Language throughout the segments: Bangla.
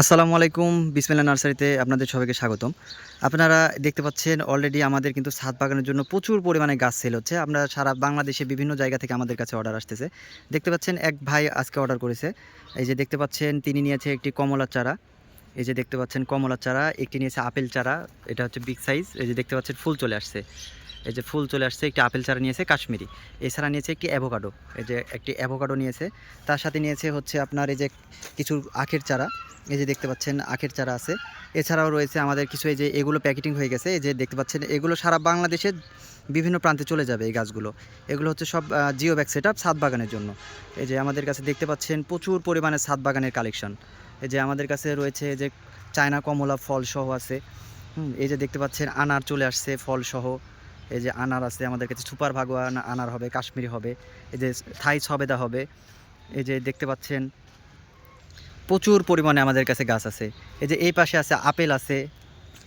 আসসালামু আলাইকুম বিসমিল্লা নার্সারিতে আপনাদের সবাইকে স্বাগতম। আপনারা দেখতে পাচ্ছেন অলরেডি আমাদের কিন্তু ছাদ বাগানের জন্য প্রচুর পরিমাণে গাছ সেল হচ্ছে। আমরা সারা বাংলাদেশে বিভিন্ন জায়গা থেকে আমাদের কাছে অর্ডার আসতেছে। দেখতে পাচ্ছেন এক ভাই আজকে অর্ডার করেছে। এই যে দেখতে পাচ্ছেন, তিনি নিয়েছে একটি কমলার চারা। এই যে দেখতে পাচ্ছেন কমলার চারা, একটি নিয়েছে আপেল চারা। এটা হচ্ছে বিগ সাইজ এই যে দেখতে পাচ্ছেন, ফুল চলে আসছে। এই যে ফুল চলে আসছে, একটি আপেল চারা নিয়েছে কাশ্মীরি। এছাড়া নিয়েছে একটি অ্যাভোকাডো এই যে একটি অ্যাভোকাডো নিয়েছে। তার সাথে নিয়েছে হচ্ছে আপনার এই যে কিছু আখের চারা। এই যে দেখতে পাচ্ছেন আখের চারা আছে এছাড়াও রয়েছে আমাদের কিছু এই যে এগুলো প্যাকেটিং হয়ে গেছে এই যে দেখতে পাচ্ছেন এগুলো সারা বাংলাদেশের বিভিন্ন প্রান্তে চলে যাবে এই গাছগুলো এগুলো হচ্ছে সব জিও ব্যাগ সেট আপ ছাদ বাগানের জন্য এই যে আমাদের কাছে দেখতে পাচ্ছেন প্রচুর পরিমাণে ছাদ বাগানের কালেকশন এই যে আমাদের কাছে রয়েছে যে চায়না কমলা ফল সহ আছে হুম, এই যে দেখতে পাচ্ছেন আনার চলে আসছে ফল সহ এই যে আনার আছে আমাদের কাছে সুপার ভাগোয়া আনার হবে কাশ্মীরি হবে এই যে থাই সবেদা হবে এই যে দেখতে পাচ্ছেন প্রচুর পরিমাণে আমাদের কাছে গাছ আছে। এই যে এই পাশে আছে আপেল আছে।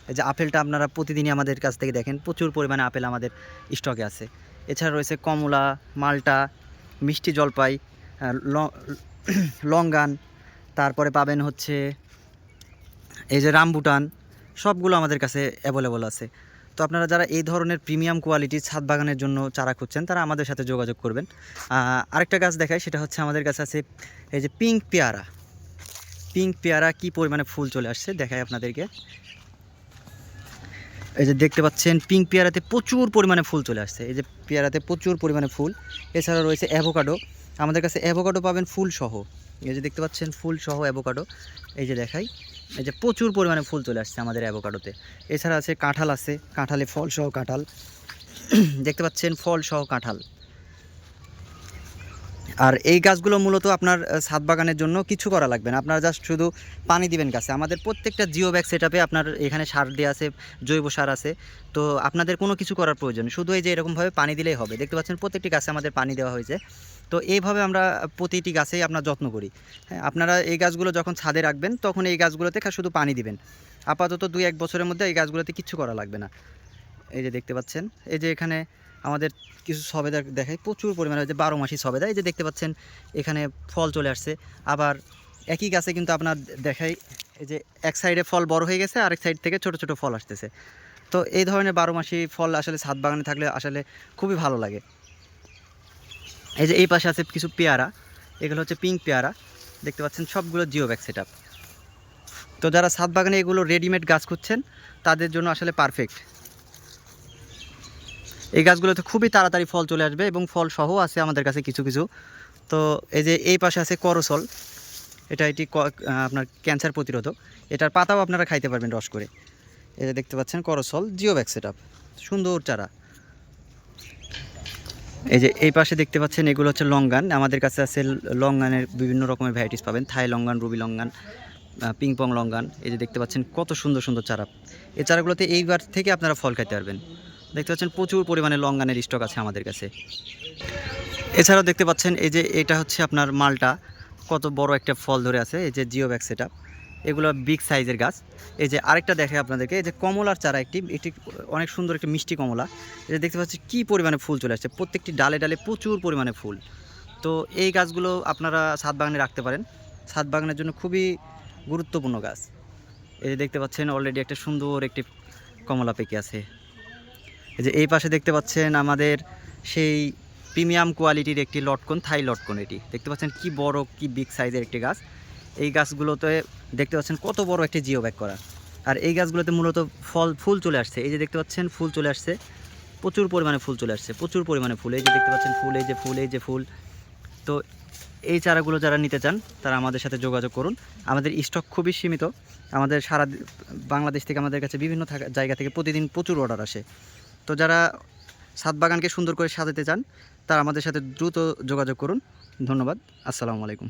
এই যে আপেলটা আপনারা প্রতিদিনই আমাদের কাছ থেকে দেখেন, প্রচুর পরিমাণে আপেল আমাদের স্টকে আছে। এছাড়া রয়েছে কমলা, মালটা, মিষ্টি জলপাই লঙ্গান তারপরে পাবেন হচ্ছে এই যে রামবুটান, সবগুলো আমাদের কাছে অ্যাভেলেবল আছে। তো আপনারা যারা এই ধরনের প্রিমিয়াম কোয়ালিটির ছাদ বাগানের জন্য চারা খুঁজছেন, তারা আমাদের সাথে যোগাযোগ করবেন। আরেকটা গাছ দেখায় সেটা হচ্ছে আমাদের কাছে আছে এই যে পিঙ্ক পেয়ারা। পিঙ্ক পেয়ারা কি পরিমাণে ফুল চলে আসছে? দেখাই আপনাদেরকে। এই যে দেখতে পাচ্ছেন, পিঙ্ক পেয়ারাতে প্রচুর পরিমাণে ফুল চলে আসছে। এই যে পেয়ারাতে প্রচুর পরিমাণে ফুল। এছাড়া রয়েছে অ্যাভোকাডো। আমাদের কাছে অ্যাভোকাডো পাবেন ফুল সহ এই যে দেখতে পাচ্ছেন ফুল সহ অ্যাভোকাডো। এই যে দেখাই, এই যে প্রচুর পরিমাণে ফুল চলে আসছে আমাদের অ্যাভোকাডোতে। এছাড়া আছে কাঁঠাল আছে, কাঁঠালে ফল সহ কাঁঠাল। দেখতে পাচ্ছেন ফল সহ কাঁঠাল। আর এই গাছগুলো মূলত আপনার ছাদ বাগানের জন্য কিছু করা লাগবে না। আপনারা জাস্ট শুধু পানি দিবেন গাছে। আমাদের প্রত্যেকটা জিও ব্যাগ সেট আপনার এখানে সার দেওয়া আছে, জৈব সার আছে। তো আপনাদের কোনো কিছু করার প্রয়োজন শুধু এই যে এরকমভাবে পানি দিলেই হবে। দেখতে পাচ্ছেন প্রত্যেকটি গাছে আমাদের পানি দেওয়া হয়েছে। তো এইভাবে আমরা প্রতিটি গাছেই আপনার যত্ন করি। হ্যাঁ আপনারা এই গাছগুলো যখন ছাদে রাখবেন, তখন এই গাছগুলোতে শুধু পানি দিবেন। আপাতত দুই এক বছরের মধ্যে এই গাছগুলোতে কিচ্ছু করা লাগবে না। এই যে দেখতে পাচ্ছেন, এই যে এখানে আমাদের কিছু সবেদা দেখায় প্রচুর পরিমাণে যে বারো মাসি সবেদা এই যে দেখতে পাচ্ছেন, এখানে ফল চলে আসছে। আবার একই গাছে কিন্তু আপনার দেখাই, এই যে এক সাইডে ফল বড় হয়ে গেছে, আরেক সাইড থেকে ছোট ছোট ফল আসতেছে। তো এই ধরনের বারো মাসি ফল আসলে ছাদ বাগানে থাকলে আসলে খুবই ভালো লাগে। এই যে এই পাশে আছে কিছু পেয়ারা, এগুলো হচ্ছে পিঙ্ক পেয়ারা। দেখতে পাচ্ছেন, সবগুলো জিও ব্যাগ সেট তো যারা ছাদ বাগানে এগুলো রেডিমেড গাছ খুঁজছেন, তাদের জন্য আসলে পারফেক্ট। এই গাছগুলোতে খুবই তাড়াতাড়ি ফল চলে আসবে এবং ফল সহ আছে আমাদের কাছে কিছু কিছু। তো এই যে এই পাশে আছে করসল, এটা এটি আপনার ক্যান্সার প্রতিরোধক। এটার পাতাও আপনারা খাইতে পারবেন রস করে। যে দেখতে পাচ্ছেন করসল জিও ব্যাগ সেট সুন্দর চারা। এই যে এই পাশে দেখতে পাচ্ছেন এগুলো হচ্ছে লঙ্গান। আমাদের কাছে আছে লঙ্গানের বিভিন্ন রকমের ভ্যারাইটিস পাবেন। Thai longan, ruby longan ping pong longan. এই যে দেখতে পাচ্ছেন কত সুন্দর সুন্দর চারা। এই চারাগুলোতে এইবার থেকে আপনারা ফল খাইতে পারবেন। দেখতে পাচ্ছেন প্রচুর পরিমাণে লঙ্গানের স্টক আছে আমাদের কাছে। এছাড়াও দেখতে পাচ্ছেন এই যে এটা হচ্ছে আপনার মালটা, কত বড় একটা ফল ধরে আছে, এই যে জিও ব্যাগ সেট এগুলো বিগ সাইজের গাছ। এই যে আরেকটা দেখে আপনাদেরকে, এই যে কমলার চারা একটি একটি অনেক সুন্দর একটি মিষ্টি কমলা। যে দেখতে পাচ্ছি কী পরিমাণে ফুল চলে আসছে, প্রত্যেকটি ডালে ডালে প্রচুর পরিমাণে ফুল। তো এই গাছগুলো আপনারা ছাদ বাগানে রাখতে পারেন। ছাদ বাগানের জন্য খুবই গুরুত্বপূর্ণ গাছ। এই যে দেখতে পাচ্ছেন অলরেডি একটা সুন্দর একটি কমলা পেকে আছে। এই যে এই পাশে দেখতে পাচ্ছেন আমাদের সেই প্রিমিয়াম কোয়ালিটির একটি লটকন, থাই লটকন এটি। দেখতে পাচ্ছেন কি বড়, কি বিগ সাইজের একটি গাছ। এই গাছগুলোতে দেখতে পাচ্ছেন কত বড় একটি জিও ব্যাগ করা। আর এই গাছগুলোতে মূলত ফল, ফুল চলে আসছে। এই যে দেখতে পাচ্ছেন ফুল চলে আসছে। প্রচুর পরিমাণে ফুল চলে আসছে, প্রচুর পরিমাণে ফুল। এই যে দেখতে পাচ্ছেন ফুল, এই যে ফুল, এই যে ফুল। তো এই চারাগুলো যারা নিতে চান, তারা আমাদের সাথে যোগাযোগ করুন। আমাদের স্টক খুবই সীমিত। আমাদের সারা বাংলাদেশ থেকে আমাদের কাছে বিভিন্ন জায়গা থেকে প্রতিদিন প্রচুর অর্ডার আসে। তো যারা সাত বাগানকে সুন্দর করে সাজাতে চান, তারা আমাদের সাথে দ্রুত যোগাযোগ করুন। ধন্যবাদ। আসসালামু আলাইকুম।